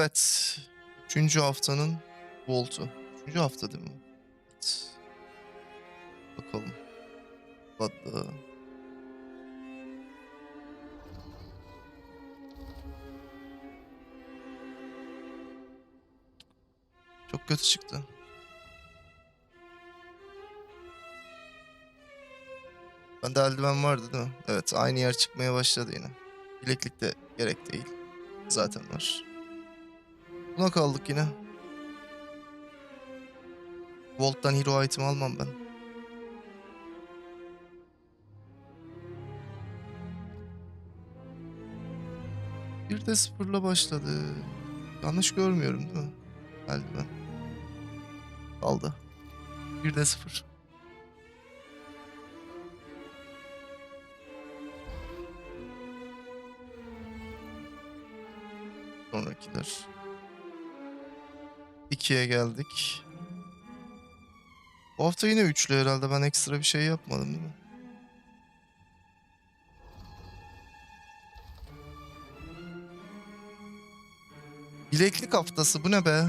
Evet. Üçüncü haftanın Volt'u. Üçüncü hafta değil mi? Evet. Bakalım. Adlı. Çok kötü çıktı. Bende eldiven vardı değil mi? Evet aynı yer çıkmaya başladı yine. Bileklik de gerek değil. Zaten var. Buna kaldık yine. Volt'tan hero item almam ben. Bir de sıfırla başladı. Yanlış görmüyorum değil mi? Eldiven. Kaldı. Bir de sıfır. Sonrakiler. 2'ye geldik. Bu hafta yine üçlü herhalde. Ben ekstra bir şey yapmadım değil mi? Bileklik haftası bu ne be?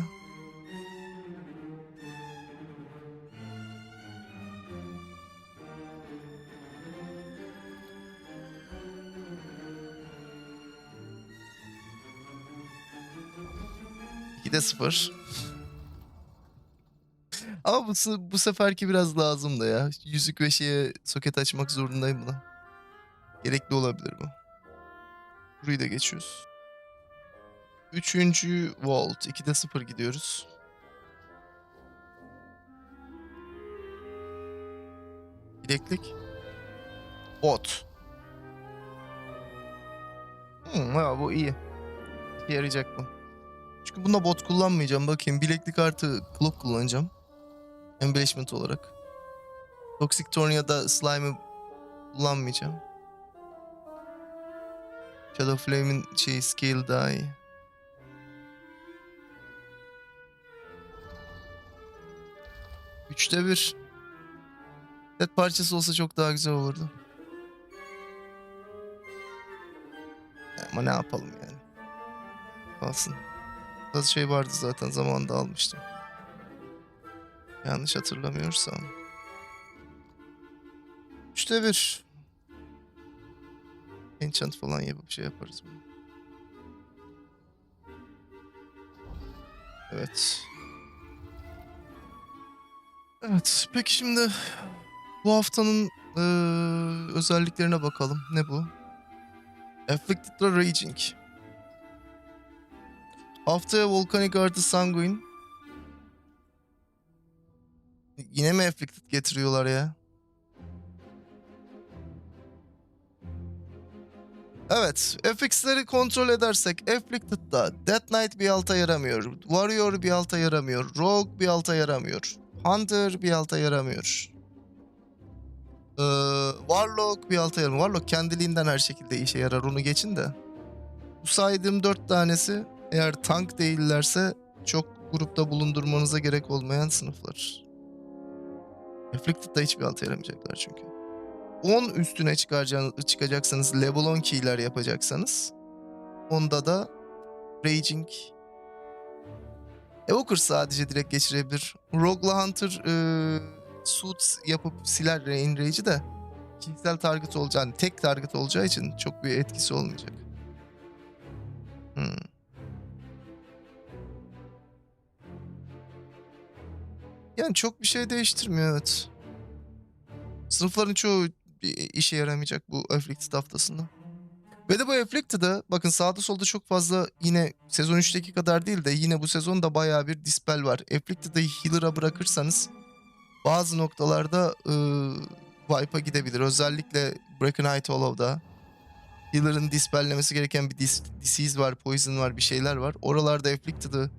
İki de sıfır. Ama bu, bu seferki biraz lazım da ya. Yüzük ve şeye soket açmak zorundayım buna. Gerekli olabilir bu. Burayı da geçiyoruz. Üçüncü Vault. 2'de 0 gidiyoruz. Bileklik. Bot. Hmm, ya bu iyi. İşe yarayacak bu. Çünkü bunda bot kullanmayacağım. Bakayım bileklik artı cloak kullanacağım. Embellishment olarak. Toxic Thorn ya da Slime'ı kullanmayacağım. Shadow Flame'in şey scale daha iyi. Üçte bir. Set parçası olsa çok daha güzel olurdu. Ama ne yapalım yani. Kalsın. Az şey vardı zaten zamanında almıştım. Yanlış hatırlamıyorsam. Üçte bir. Enchant falan yapıp şey yaparız bunu. Evet. Evet. Peki şimdi bu haftanın eee, özelliklerine bakalım. Ne bu? Afflicted Raging. Haftaya Volcanic artı Sanguine. Yine mi Afflicted getiriyorlar ya? Evet, FX'leri kontrol edersek Afflicted'da Death Knight bir alta yaramıyor, Warrior bir alta yaramıyor, Rogue bir alta yaramıyor, Hunter bir alta yaramıyor. Ee, Warlock bir alta yaramıyor. Warlock kendiliğinden her şekilde işe yarar onu geçin de. Bu saydığım dört tanesi eğer tank değillerse çok grupta bulundurmanıza gerek olmayan sınıflar. Afflicted'da hiçbir alta yaramayacaklar çünkü. 10 üstüne çıkacaksanız level 10 key'ler yapacaksanız onda da Raging Evoker sadece direkt geçirebilir. Rogue'la Hunter e, suit yapıp siler Rain Rage'i de kişisel target olacağı, yani tek target olacağı için çok bir etkisi olmayacak. Hmm. Yani çok bir şey değiştirmiyor evet. Sınıfların çoğu işe yaramayacak bu Afflicted haftasında. Ve de bu Afflicted'ı bakın sağda solda çok fazla yine sezon 3'teki kadar değil de yine bu sezon da bayağı bir dispel var. Afflicted'ı healer'a bırakırsanız bazı noktalarda ıı, wipe'a gidebilir. Özellikle Breaking Night Hollow'da healer'ın dispellemesi gereken bir dis- disease var, poison var, bir şeyler var. Oralarda Afflicted'ı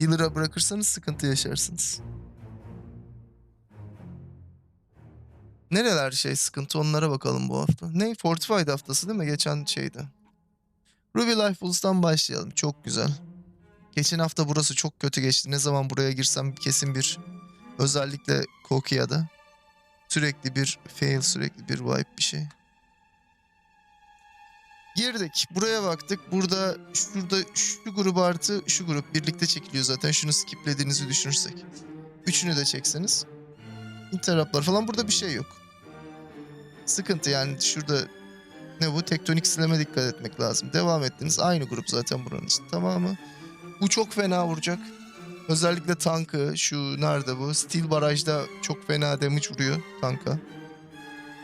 healer'a bırakırsanız sıkıntı yaşarsınız. Nereler şey sıkıntı onlara bakalım bu hafta. Ne? Fortified haftası değil mi? Geçen şeydi. Ruby Life Pulse'dan başlayalım. Çok güzel. Geçen hafta burası çok kötü geçti. Ne zaman buraya girsem kesin bir özellikle Kokia'da sürekli bir fail, sürekli bir wipe bir şey. Girdik. Buraya baktık. Burada şurada şu grup artı şu grup birlikte çekiliyor zaten. Şunu skiplediğinizi düşünürsek. Üçünü de çekseniz. Interruptlar falan burada bir şey yok. Sıkıntı yani şurada ne bu? Tektonik sileme dikkat etmek lazım. Devam ettiniz. Aynı grup zaten buranın. Tamamı. Bu çok fena vuracak. Özellikle tankı. Şu nerede bu? Steel barajda çok fena damage vuruyor tanka.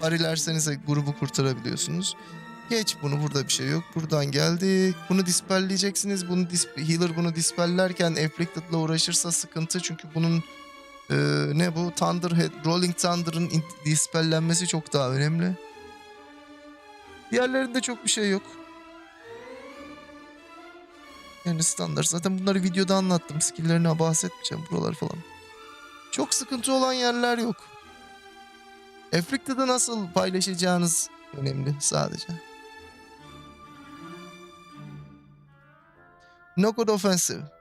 Parilerseniz de grubu kurtarabiliyorsunuz. Geç bunu burada bir şey yok. Buradan geldi. Bunu dispelleyeceksiniz. Bunu dis- healer bunu dispellerken afflicted'la uğraşırsa sıkıntı. Çünkü bunun e, ne bu? Thunderhead, Rolling Thunder'ın dispellenmesi çok daha önemli. Diğerlerinde çok bir şey yok. Yani standart. Zaten bunları videoda anlattım. Skill'lerine bahsetmeyeceğim. Buralar falan. Çok sıkıntı olan yerler yok. Afflicted'ı nasıl paylaşacağınız önemli sadece. Knockout Offensive.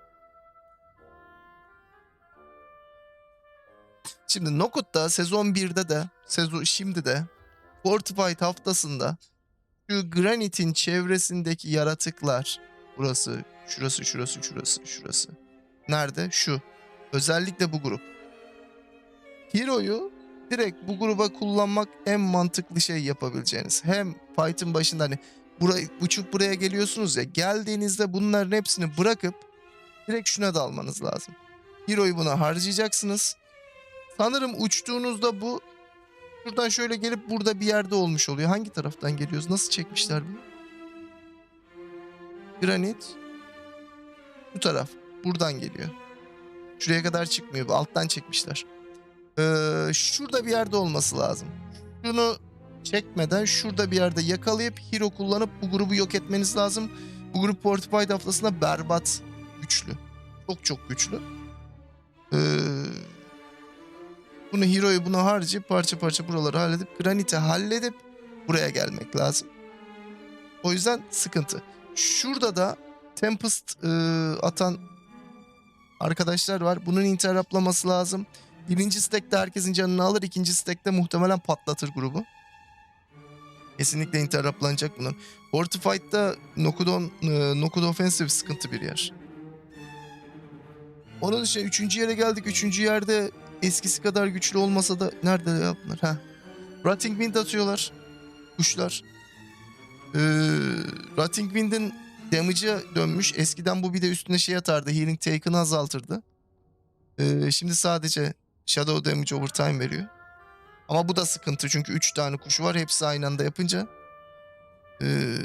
Şimdi Knockout'ta sezon 1'de de sezon şimdi de Fortified haftasında şu Granite'in çevresindeki yaratıklar burası, şurası, şurası, şurası, şurası. Nerede? Şu. Özellikle bu grup. Hero'yu direkt bu gruba kullanmak en mantıklı şey yapabileceğiniz. Hem fight'ın başında hani buraya, uçup buraya geliyorsunuz ya geldiğinizde bunların hepsini bırakıp direkt şuna dalmanız lazım. Hero'yu buna harcayacaksınız. Sanırım uçtuğunuzda bu şuradan şöyle gelip burada bir yerde olmuş oluyor. Hangi taraftan geliyoruz? Nasıl çekmişler bunu? Granit bu taraf. Buradan geliyor. Şuraya kadar çıkmıyor. Alttan çekmişler. Ee, şurada bir yerde olması lazım. Şunu çekmeden şurada bir yerde yakalayıp hero kullanıp bu grubu yok etmeniz lazım. Bu grup Fortified haftasında berbat güçlü. Çok çok güçlü. Ee, bunu hero'yu bunu harcayıp parça parça buraları halledip granite halledip buraya gelmek lazım. O yüzden sıkıntı. Şurada da Tempest e, atan arkadaşlar var. Bunun interruptlaması lazım. Birinci stack'te herkesin canını alır. ikinci stack'te muhtemelen patlatır grubu. Kesinlikle interruptlanacak bunun. Fortified'da Nokudon, e, Nokudo Offensive sıkıntı bir yer. Onun dışında üçüncü yere geldik. Üçüncü yerde eskisi kadar güçlü olmasa da nerede ya bunlar? Ha. Rotting Wind atıyorlar. Kuşlar. Ee, Rotting Wind'in damage'a dönmüş. Eskiden bu bir de üstüne şey atardı. Healing Taken'ı azaltırdı. Ee, şimdi sadece Shadow Damage over time veriyor. Ama bu da sıkıntı çünkü 3 tane kuşu var. Hepsi aynı anda yapınca ee,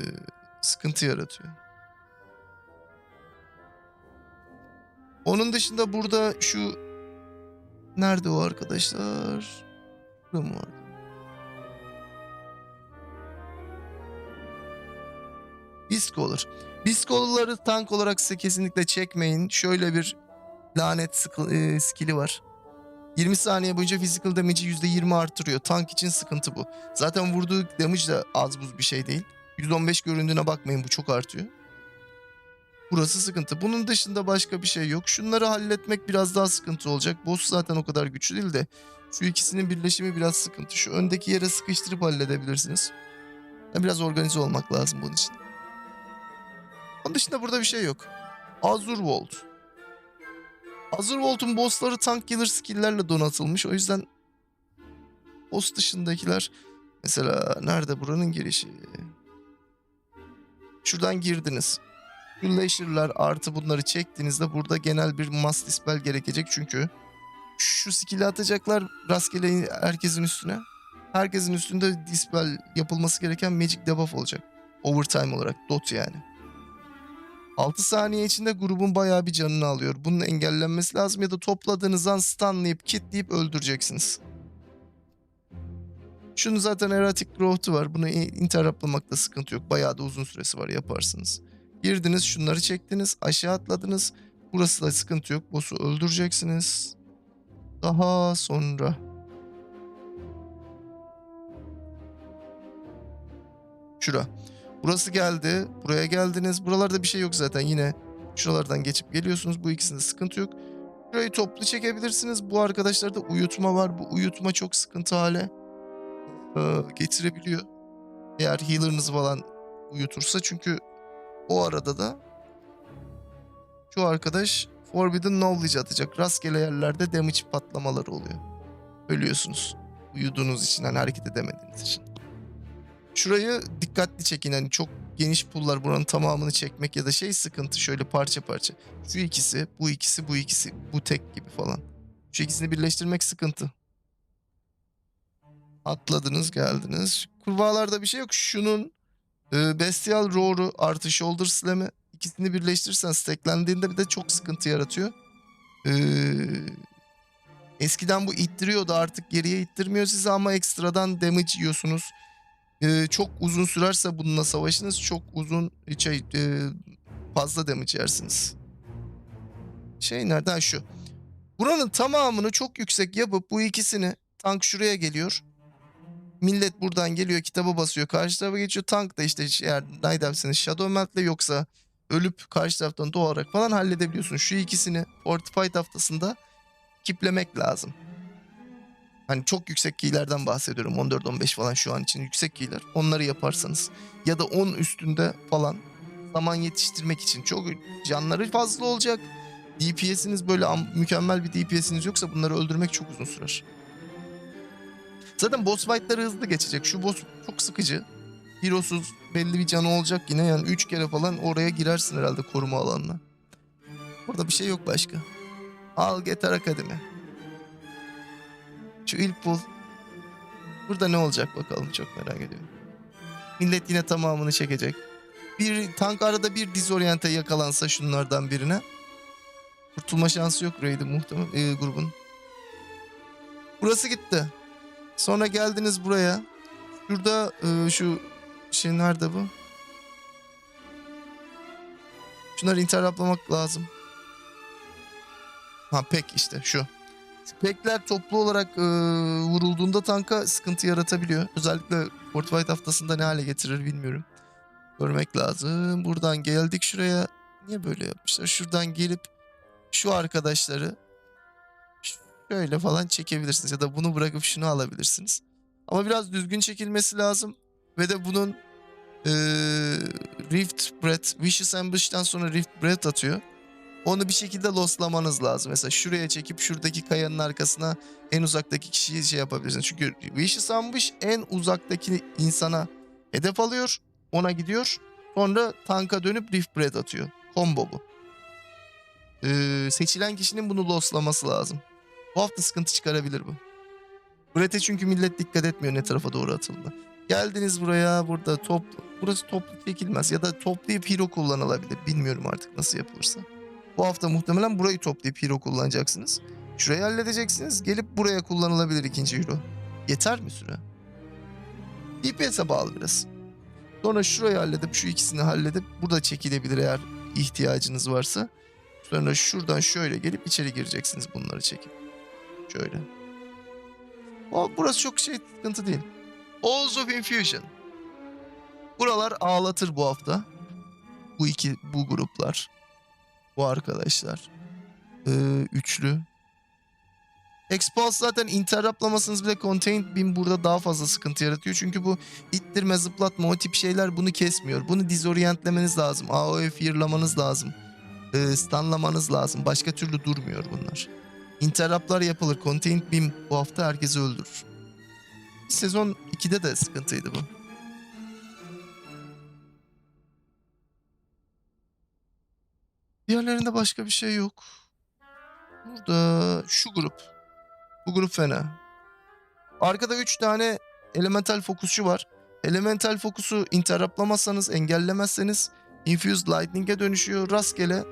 sıkıntı yaratıyor. Onun dışında burada şu nerede o arkadaşlar? Burada mı var? Biscolar. Biscolar'ı tank olarak size kesinlikle çekmeyin. Şöyle bir lanet sıkı- e, skill'i var. 20 saniye boyunca physical damage'i %20 artırıyor. Tank için sıkıntı bu. Zaten vurduğu damage de az buz bir şey değil. 115 göründüğüne bakmayın bu çok artıyor. Burası sıkıntı. Bunun dışında başka bir şey yok. Şunları halletmek biraz daha sıkıntı olacak. Boss zaten o kadar güçlü değil de şu ikisinin birleşimi biraz sıkıntı. Şu öndeki yere sıkıştırıp halledebilirsiniz. Biraz organize olmak lazım bunun için. Onun dışında burada bir şey yok. Azur Vault. Azur Vault'un bossları tank killer skill'lerle donatılmış. O yüzden boss dışındakiler mesela nerede buranın girişi? Şuradan girdiniz. Şu Lasher'lar artı bunları çektiğinizde burada genel bir mass dispel gerekecek çünkü şu skill'i atacaklar rastgele herkesin üstüne. Herkesin üstünde dispel yapılması gereken magic debuff olacak. Overtime olarak dot yani. 6 saniye içinde grubun bayağı bir canını alıyor. Bunun engellenmesi lazım ya da topladığınız an stunlayıp kitleyip öldüreceksiniz. Şunu zaten erratic growth'u var. Bunu interruptlamakta sıkıntı yok. Bayağı da uzun süresi var yaparsınız. Girdiniz şunları çektiniz aşağı atladınız. Burası da sıkıntı yok. Boss'u öldüreceksiniz. Daha sonra. Şura. Burası geldi. Buraya geldiniz. Buralarda bir şey yok zaten. Yine şuralardan geçip geliyorsunuz. Bu ikisinde sıkıntı yok. Şurayı toplu çekebilirsiniz. Bu arkadaşlarda uyutma var. Bu uyutma çok sıkıntı hale e, getirebiliyor. Eğer healer'ınız falan uyutursa çünkü o arada da şu arkadaş Forbidden Knowledge atacak. Rastgele yerlerde damage patlamaları oluyor. Ölüyorsunuz. Uyuduğunuz için hani hareket edemediğiniz için. Şurayı dikkatli çekin. Hani çok geniş pullar buranın tamamını çekmek ya da şey sıkıntı şöyle parça parça. Şu ikisi, bu ikisi, bu ikisi, bu tek gibi falan. Şu ikisini birleştirmek sıkıntı. Atladınız geldiniz. Kurbağalarda bir şey yok. Şunun e, Bestial Roar'u artı Shoulder Slam'i ikisini birleştirirsen stacklendiğinde bir de çok sıkıntı yaratıyor. Ee, eskiden bu ittiriyordu artık geriye ittirmiyor sizi ama ekstradan damage yiyorsunuz. Ee, çok uzun sürerse bununla savaşınız çok uzun şey e, fazla damage yersiniz. Şey nereden şu. Buranın tamamını çok yüksek yapıp bu ikisini tank şuraya geliyor. Millet buradan geliyor kitaba basıyor karşı tarafa geçiyor. Tank da işte eğer ne derseniz Shadow Melt'le yoksa ölüp karşı taraftan doğarak falan halledebiliyorsun. Şu ikisini Fortified haftasında kiplemek lazım. Hani çok yüksek keylerden bahsediyorum. 14-15 falan şu an için yüksek keyler. Onları yaparsanız ya da 10 üstünde falan zaman yetiştirmek için çok canları fazla olacak. DPS'iniz böyle mükemmel bir DPS'iniz yoksa bunları öldürmek çok uzun sürer. Zaten boss fight'ları hızlı geçecek. Şu boss çok sıkıcı. Hero'suz belli bir canı olacak yine yani 3 kere falan oraya girersin herhalde koruma alanına. Burada bir şey yok başka. Al Getar Akademi. Şu ilk bul. Burada ne olacak bakalım çok merak ediyorum. Millet yine tamamını çekecek. Bir tank arada bir dizoryante yakalansa şunlardan birine. Kurtulma şansı yok Raid'in muhtemel e, grubun. Burası gitti. Sonra geldiniz buraya. Şurada e, şu şey nerede bu? Şunları interruptlamak lazım. Ha pek işte şu. Pekler toplu olarak e, vurulduğunda tanka sıkıntı yaratabiliyor. Özellikle Fortified haftasında ne hale getirir bilmiyorum. Görmek lazım. Buradan geldik şuraya. Niye böyle yapmışlar? Şuradan gelip şu arkadaşları şöyle falan çekebilirsiniz. Ya da bunu bırakıp şunu alabilirsiniz. Ama biraz düzgün çekilmesi lazım. Ve de bunun eee Rift Breath, Vicious Ambush'tan sonra Rift Breath atıyor. Onu bir şekilde lostlamanız lazım. Mesela şuraya çekip şuradaki kayanın arkasına en uzaktaki kişiyi şey yapabilirsiniz. Çünkü Vicious Ambush en uzaktaki insana hedef alıyor. Ona gidiyor. Sonra tanka dönüp Rift Breath atıyor. Combo bu. Ee, seçilen kişinin bunu lostlaması lazım. Bu hafta sıkıntı çıkarabilir bu. Breath'e çünkü millet dikkat etmiyor ne tarafa doğru atıldı. Geldiniz buraya burada top burası toplu çekilmez ya da toplayıp hero kullanılabilir. Bilmiyorum artık nasıl yapılırsa. Bu hafta muhtemelen burayı toplayıp hero kullanacaksınız. Şurayı halledeceksiniz. Gelip buraya kullanılabilir ikinci hero. Yeter mi süre? DPS'e bağlı biraz. Sonra şurayı halledip şu ikisini halledip burada çekilebilir eğer ihtiyacınız varsa. Sonra şuradan şöyle gelip içeri gireceksiniz bunları çekip. Şöyle. O, burası çok şey sıkıntı değil. Halls of Infusion. Buralar ağlatır bu hafta. Bu iki bu gruplar. Bu arkadaşlar. Ee, üçlü. Expulse zaten interruptlamasınız bile Contained Beam burada daha fazla sıkıntı yaratıyor. Çünkü bu ittirme, zıplatma o tip şeyler bunu kesmiyor. Bunu dizoryentlemeniz lazım. AOE fearlamanız lazım. Ee, stunlamanız lazım. Başka türlü durmuyor bunlar. Interruptlar yapılır. Contained Beam bu hafta herkesi öldürür. Sezon 2'de de sıkıntıydı bu. Diğerlerinde başka bir şey yok. Burada şu grup. Bu grup fena. Arkada 3 tane elemental fokusçu var. Elemental fokusu interruptlamazsanız, engellemezseniz Infused Lightning'e dönüşüyor. Rastgele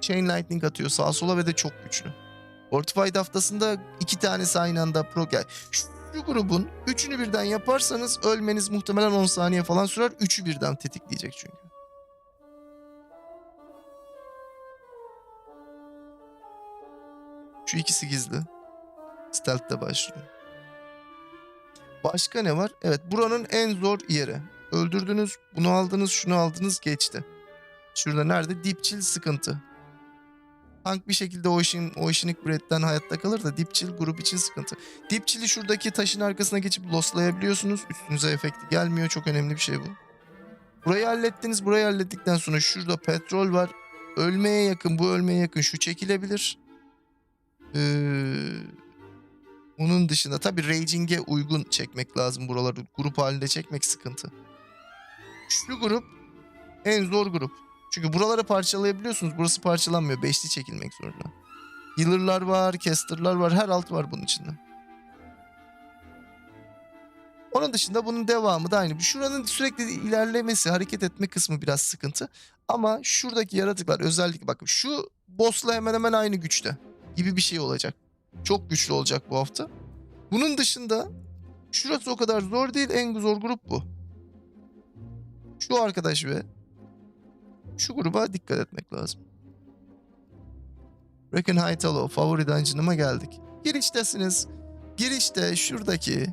Chain Lightning atıyor sağa sola ve de çok güçlü. Fortified haftasında iki tanesi aynı anda pro... Yani şu grubun üçünü birden yaparsanız ölmeniz muhtemelen 10 saniye falan sürer. Üçü birden tetikleyecek çünkü. Şu ikisi gizli. Stealth'te başlıyor. Başka ne var? Evet buranın en zor yeri. Öldürdünüz, bunu aldınız, şunu aldınız, geçti. Şurada nerede? Dipçil sıkıntı. Tank bir şekilde o işin o işinik bread'den hayatta kalır da dipçil grup için sıkıntı. Dipçili şuradaki taşın arkasına geçip loslayabiliyorsunuz. Üstünüze efekti gelmiyor. Çok önemli bir şey bu. Burayı hallettiniz. Burayı hallettikten sonra şurada petrol var. Ölmeye yakın bu ölmeye yakın şu çekilebilir. Ee, onun dışında tabii Raging'e uygun çekmek lazım buraları. Grup halinde çekmek sıkıntı. Şu grup en zor grup. Çünkü buraları parçalayabiliyorsunuz. Burası parçalanmıyor. Beşli çekilmek zorunda. Healer'lar var, caster'lar var. Her alt var bunun içinde. Onun dışında bunun devamı da aynı. Şuranın sürekli ilerlemesi, hareket etme kısmı biraz sıkıntı. Ama şuradaki yaratıklar özellikle bakın şu boss'la hemen hemen aynı güçte gibi bir şey olacak. Çok güçlü olacak bu hafta. Bunun dışında şurası o kadar zor değil. En zor grup bu. Şu arkadaş ve şu gruba dikkat etmek lazım. Reckon High Hollow favori dungeon'ıma geldik. Giriştesiniz. Girişte şuradaki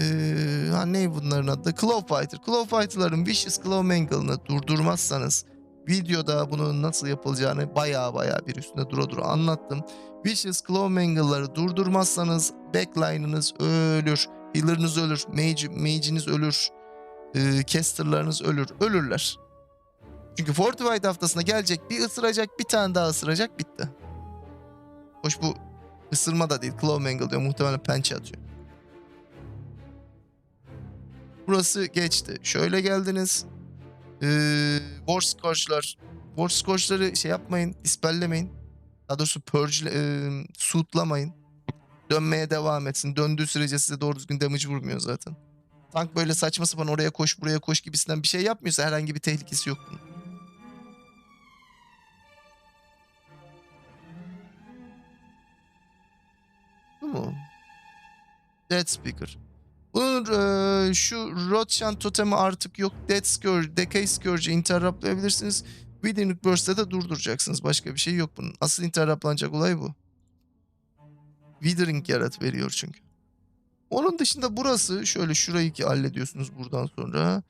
ee, ha ne bunların adı? Claw Fighter. Claw Fighter'ların Vicious Claw Mangle'ını durdurmazsanız videoda bunun nasıl yapılacağını baya baya bir üstünde dura dura anlattım. Vicious Claw Mangle'ları durdurmazsanız backline'ınız ölür. Healer'ınız ölür. Mage, mage'iniz ölür. Ee, caster'larınız ölür. Ölürler. Çünkü Fortified haftasına gelecek bir ısıracak bir tane daha ısıracak bitti. Hoş bu ısırma da değil. Claw Mangle diyor. Muhtemelen pençe atıyor. Burası geçti. Şöyle geldiniz. Ee, War Scourge'lar. War Scourge'ları şey yapmayın. Dispellemeyin. Daha doğrusu purge, e, suitlamayın. Dönmeye devam etsin. Döndüğü sürece size doğru düzgün damage vurmuyor zaten. Tank böyle saçma sapan oraya koş buraya koş gibisinden bir şey yapmıyorsa herhangi bir tehlikesi yok bunun. Mu? Dead Speaker. Bunun eee, şu Rothschild totemi artık yok. Dead Scourge, Decay Scourge'ı interruptlayabilirsiniz. Within Burst'te de durduracaksınız. Başka bir şey yok bunun. Asıl interruptlanacak olay bu. Withering yarat veriyor çünkü. Onun dışında burası şöyle şurayı ki hallediyorsunuz buradan sonra.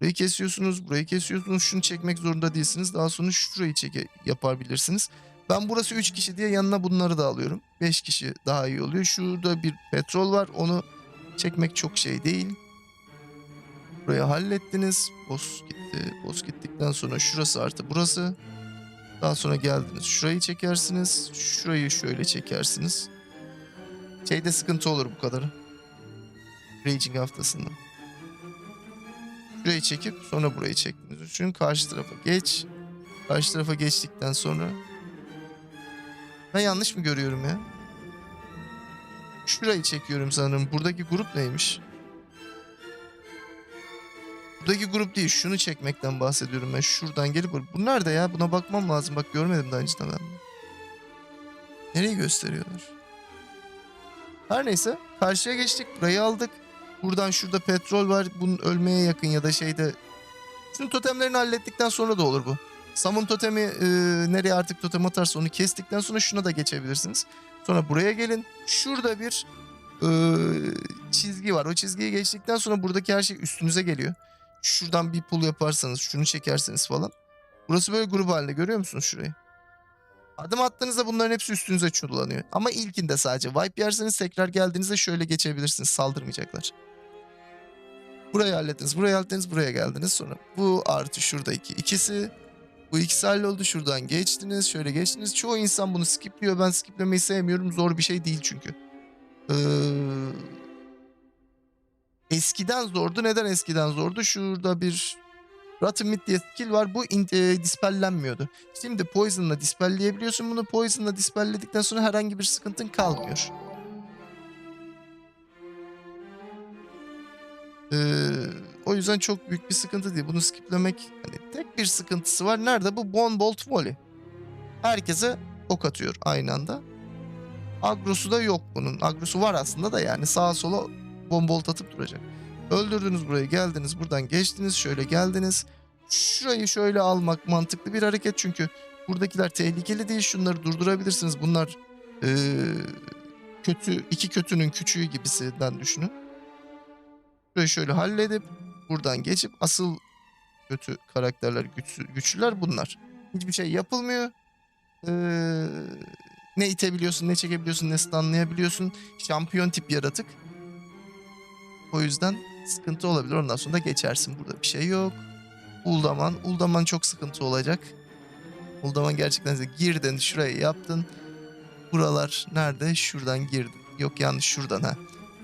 Burayı kesiyorsunuz, burayı kesiyorsunuz. Şunu çekmek zorunda değilsiniz. Daha sonra şurayı çeke yapabilirsiniz. Ben burası 3 kişi diye yanına bunları da alıyorum. 5 kişi daha iyi oluyor. Şurada bir petrol var. Onu çekmek çok şey değil. Burayı hallettiniz. Boss gitti. Boss gittikten sonra şurası artı burası. Daha sonra geldiniz. Şurayı çekersiniz. Şurayı şöyle çekersiniz. Şeyde sıkıntı olur bu kadarı. Raging haftasında. Şurayı çekip sonra burayı çektiniz. Düşünün karşı tarafa geç. Karşı tarafa geçtikten sonra ben yanlış mı görüyorum ya? Şurayı çekiyorum sanırım. Buradaki grup neymiş? Buradaki grup değil. Şunu çekmekten bahsediyorum ben. Şuradan gelip... Bu nerede ya? Buna bakmam lazım. Bak görmedim daha önceden ben. Nereyi gösteriyorlar? Her neyse. Karşıya geçtik. Burayı aldık. Buradan şurada petrol var. Bunun ölmeye yakın ya da şeyde... Şunun totemlerini hallettikten sonra da olur bu. Samun totemi e, nereye artık totem atarsa onu kestikten sonra şuna da geçebilirsiniz. Sonra buraya gelin. Şurada bir e, çizgi var. O çizgiyi geçtikten sonra buradaki her şey üstünüze geliyor. Şuradan bir pull yaparsanız, şunu çekerseniz falan. Burası böyle grup halinde görüyor musunuz şurayı? Adım attığınızda bunların hepsi üstünüze çullanıyor. Ama ilkinde sadece wipe yerseniz tekrar geldiğinizde şöyle geçebilirsiniz. Saldırmayacaklar. Burayı hallettiniz, burayı hallettiniz, buraya geldiniz. Sonra bu artı şurada iki. İkisi bu ikisi halloldu. Şuradan geçtiniz. Şöyle geçtiniz. Çoğu insan bunu skipliyor. Ben skiplemeyi sevmiyorum. Zor bir şey değil çünkü. Ee, eskiden zordu. Neden eskiden zordu? Şurada bir Rotten Mid diye skill var. Bu in, e, dispellenmiyordu. Şimdi Poison'la dispelleyebiliyorsun bunu. Poison'la dispelledikten sonra herhangi bir sıkıntın kalmıyor. Ee, o yüzden çok büyük bir sıkıntı değil. Bunu skiplemek hani tek bir sıkıntısı var. Nerede? Bu Bone Bolt Volley. Herkese ok atıyor aynı anda. Agrosu da yok bunun. Agrosu var aslında da yani sağa sola Bone Bolt atıp duracak. Öldürdünüz burayı geldiniz buradan geçtiniz şöyle geldiniz. Şurayı şöyle almak mantıklı bir hareket çünkü buradakiler tehlikeli değil şunları durdurabilirsiniz. Bunlar ee, kötü iki kötünün küçüğü gibisinden düşünün. Şurayı şöyle halledip buradan geçip asıl kötü karakterler güçlü, güçlüler bunlar. Hiçbir şey yapılmıyor. Ee, ne itebiliyorsun, ne çekebiliyorsun, ne stunlayabiliyorsun. Şampiyon tip yaratık. O yüzden sıkıntı olabilir. Ondan sonra da geçersin. Burada bir şey yok. Uldaman. Uldaman çok sıkıntı olacak. Uldaman gerçekten size girdin şurayı yaptın. Buralar nerede? Şuradan girdin. Yok yanlış şuradan ha.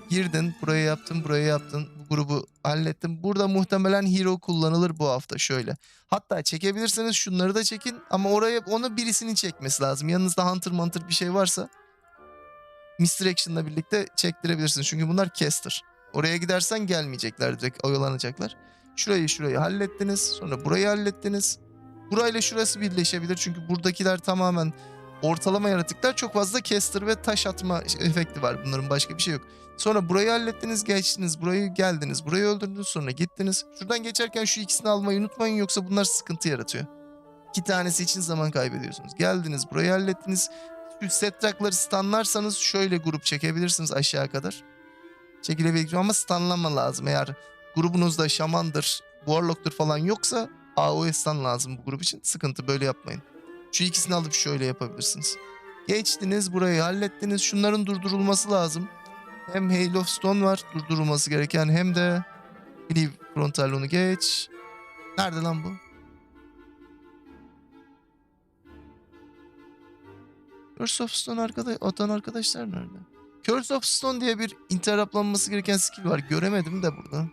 Girdin burayı yaptın burayı yaptın. Bu grubu hallettin. Burada muhtemelen hero kullanılır bu hafta şöyle. Hatta çekebilirseniz şunları da çekin ama oraya onu birisinin çekmesi lazım. Yanınızda Hunter Hunter bir şey varsa Mr. Action'la birlikte çektirebilirsiniz. Çünkü bunlar caster. Oraya gidersen gelmeyecekler direkt oyalanacaklar. Şurayı şurayı hallettiniz. Sonra burayı hallettiniz. Burayla şurası birleşebilir. Çünkü buradakiler tamamen ortalama yaratıklar. Çok fazla caster ve taş atma efekti var. Bunların başka bir şey yok. Sonra burayı hallettiniz, geçtiniz. Burayı geldiniz. Burayı öldürdünüz. Sonra gittiniz. Şuradan geçerken şu ikisini almayı unutmayın. Yoksa bunlar sıkıntı yaratıyor. İki tanesi için zaman kaybediyorsunuz. Geldiniz. Burayı hallettiniz. Şu setrakları stunlarsanız şöyle grup çekebilirsiniz aşağı kadar. Çekilebilir ama stunlama lazım. Eğer grubunuzda şamandır, warlock'tur falan yoksa AOE stun lazım bu grup için. Sıkıntı böyle yapmayın. Şu ikisini alıp şöyle yapabilirsiniz. Geçtiniz burayı hallettiniz. Şunların durdurulması lazım. Hem Hail of Stone var durdurulması gereken hem de Believe Frontal onu geç. Nerede lan bu? Curse of Stone arkadaş, atan arkadaşlar nerede? Curse of Stone diye bir interruptlanması gereken skill var. Göremedim de burada.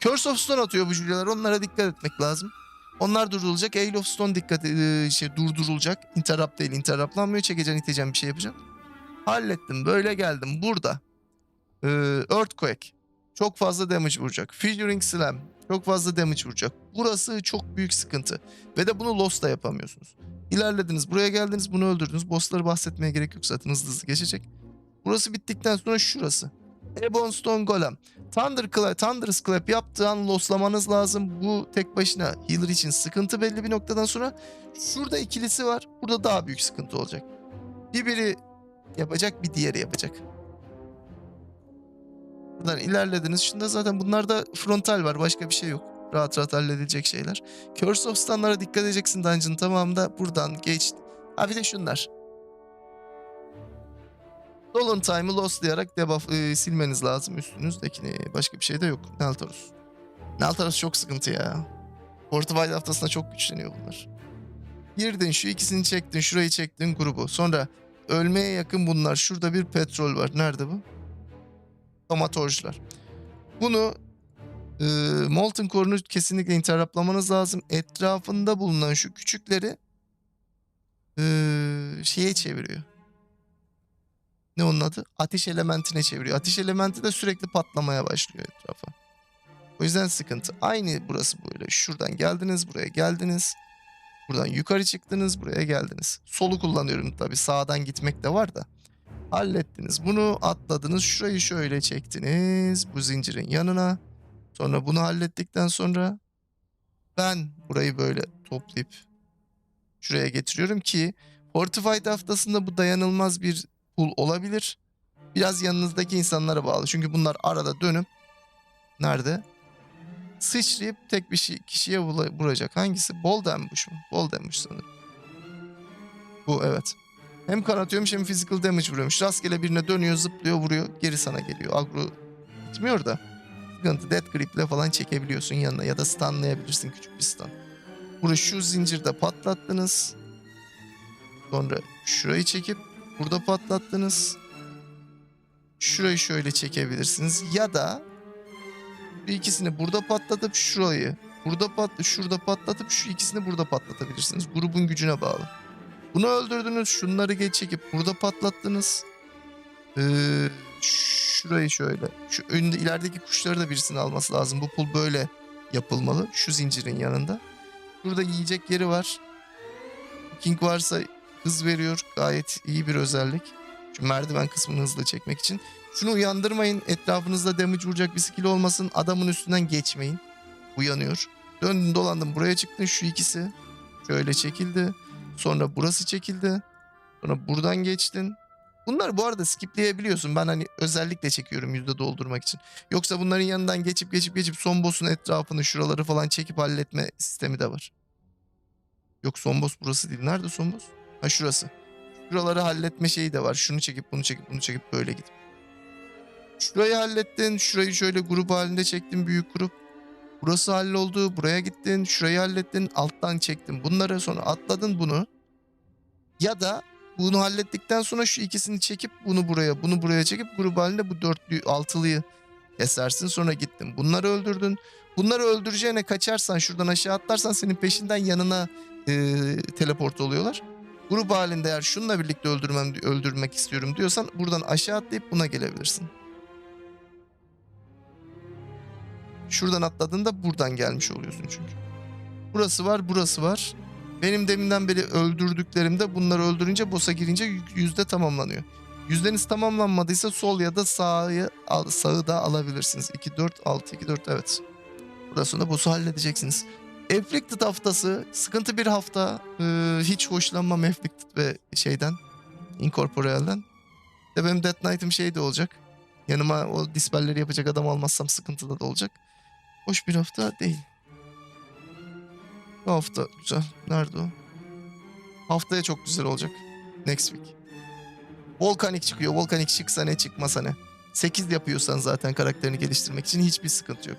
Curse of Stone atıyor bu jüriler. Onlara dikkat etmek lazım. Onlar durdurulacak. Hail of Stone dikkat e, şey durdurulacak. Interrupt değil, interruptlanmıyor. Çekeceksin, iteceksin bir şey yapacaksın. Hallettim. Böyle geldim. Burada. Ee, Earthquake. Çok fazla damage vuracak. Figuring Slam. Çok fazla damage vuracak. Burası çok büyük sıkıntı. Ve de bunu lost da yapamıyorsunuz. İlerlediniz. Buraya geldiniz. Bunu öldürdünüz. Bossları bahsetmeye gerek yok zaten. Hızlı hızlı geçecek. Burası bittikten sonra şurası. Ebon Stone Golem. Thunder Clap, Thunderous Clap yaptığı an loslamanız lazım. Bu tek başına healer için sıkıntı belli bir noktadan sonra. Şurada ikilisi var. Burada daha büyük sıkıntı olacak. Bir biri yapacak bir diğeri yapacak. Buradan ilerlediniz. Şunda zaten bunlarda frontal var. Başka bir şey yok. Rahat rahat halledilecek şeyler. Curse of Stun'lara dikkat edeceksin dungeon tamamında. Buradan geç. Ha bir de şunlar. Dolan Time'ı lostlayarak debuff e, silmeniz lazım üstünüzdekini. Başka bir şey de yok. Neltaros. Neltaros çok sıkıntı ya. Fortified haftasında çok güçleniyor bunlar. Girdin şu ikisini çektin şurayı çektin grubu. Sonra ölmeye yakın bunlar. Şurada bir petrol var. Nerede bu? Tomatorcular. Bunu e, Molten Core'unu kesinlikle interruptlamanız lazım. Etrafında bulunan şu küçükleri e, şeye çeviriyor ne onun adı? Ateş elementine çeviriyor. Ateş elementi de sürekli patlamaya başlıyor etrafa. O yüzden sıkıntı. Aynı burası böyle. Şuradan geldiniz, buraya geldiniz. Buradan yukarı çıktınız, buraya geldiniz. Solu kullanıyorum tabii. Sağdan gitmek de var da. Hallettiniz. Bunu atladınız. Şurayı şöyle çektiniz. Bu zincirin yanına. Sonra bunu hallettikten sonra ben burayı böyle toplayıp şuraya getiriyorum ki Fortified haftasında bu dayanılmaz bir pul olabilir. Biraz yanınızdaki insanlara bağlı. Çünkü bunlar arada dönüp nerede? Sıçrayıp tek bir şey, kişiye vuracak. Hangisi? Bol damage mu? Bol damage sanırım. Bu evet. Hem kanatıyormuş hem physical damage vuruyormuş. Rastgele birine dönüyor, zıplıyor, vuruyor. Geri sana geliyor. Agro gitmiyor da. Sıkıntı. Death Grip'le falan çekebiliyorsun yanına. Ya da stunlayabilirsin küçük bir stun. Bunu şu zincirde patlattınız. Sonra şurayı çekip Burada patlattınız. Şurayı şöyle çekebilirsiniz. Ya da bu ikisini burada patlatıp şurayı burada pat şurada patlatıp şu ikisini burada patlatabilirsiniz. Grubun gücüne bağlı. Bunu öldürdünüz. Şunları geç çekip burada patlattınız. Ee, şurayı şöyle. Şu önünde ilerideki kuşları da birisinin alması lazım. Bu pul böyle yapılmalı. Şu zincirin yanında. Burada yiyecek yeri var. King varsa hız veriyor. Gayet iyi bir özellik. Şu merdiven kısmını hızlı çekmek için. Şunu uyandırmayın. Etrafınızda damage vuracak bir skill olmasın. Adamın üstünden geçmeyin. Uyanıyor. Döndün dolandın buraya çıktın şu ikisi. Şöyle çekildi. Sonra burası çekildi. Sonra buradan geçtin. Bunlar bu arada skipleyebiliyorsun. Ben hani özellikle çekiyorum yüzde doldurmak için. Yoksa bunların yanından geçip geçip geçip son boss'un etrafını şuraları falan çekip halletme sistemi de var. Yok son boss burası değil. Nerede son boss? Ha şurası. Şuraları halletme şeyi de var. Şunu çekip bunu çekip bunu çekip böyle gidip. Şurayı hallettin. Şurayı şöyle grup halinde çektin. Büyük grup. Burası halloldu. Buraya gittin. Şurayı hallettin. Alttan çektin. Bunları sonra atladın bunu. Ya da bunu hallettikten sonra şu ikisini çekip bunu buraya, bunu buraya çekip grup halinde bu dörtlü, altılıyı kesersin. Sonra gittin. Bunları öldürdün. Bunları öldüreceğine kaçarsan şuradan aşağı atlarsan senin peşinden yanına e, teleport oluyorlar. Grup halinde eğer şununla birlikte öldürmem öldürmek istiyorum diyorsan buradan aşağı atlayıp buna gelebilirsin. Şuradan atladığında buradan gelmiş oluyorsun çünkü. Burası var, burası var. Benim deminden beri öldürdüklerimde bunları öldürünce boss'a girince yü- yüzde tamamlanıyor. Yüzdeniz tamamlanmadıysa sol ya da sağı, sağı da alabilirsiniz. 2, 4, 6, 2, 4 evet. Burasını boss'u halledeceksiniz. Afflicted haftası sıkıntı bir hafta. Ee, hiç hoşlanmam Afflicted ve şeyden. Incorporeal'den. De benim Death Knight'ım şey de olacak. Yanıma o dispelleri yapacak adam almazsam sıkıntıda da olacak. Hoş bir hafta değil. Bu hafta güzel. Nerede o? Haftaya çok güzel olacak. Next week. Volkanik çıkıyor. Volkanik çıksa ne çıkmasa ne. 8 yapıyorsan zaten karakterini geliştirmek için hiçbir sıkıntı yok.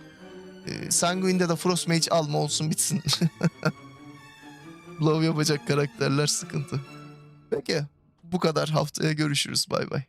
Ee, Sanguine'de de Frost Mage alma olsun bitsin. Blow yapacak karakterler sıkıntı. Peki bu kadar haftaya görüşürüz bay bay.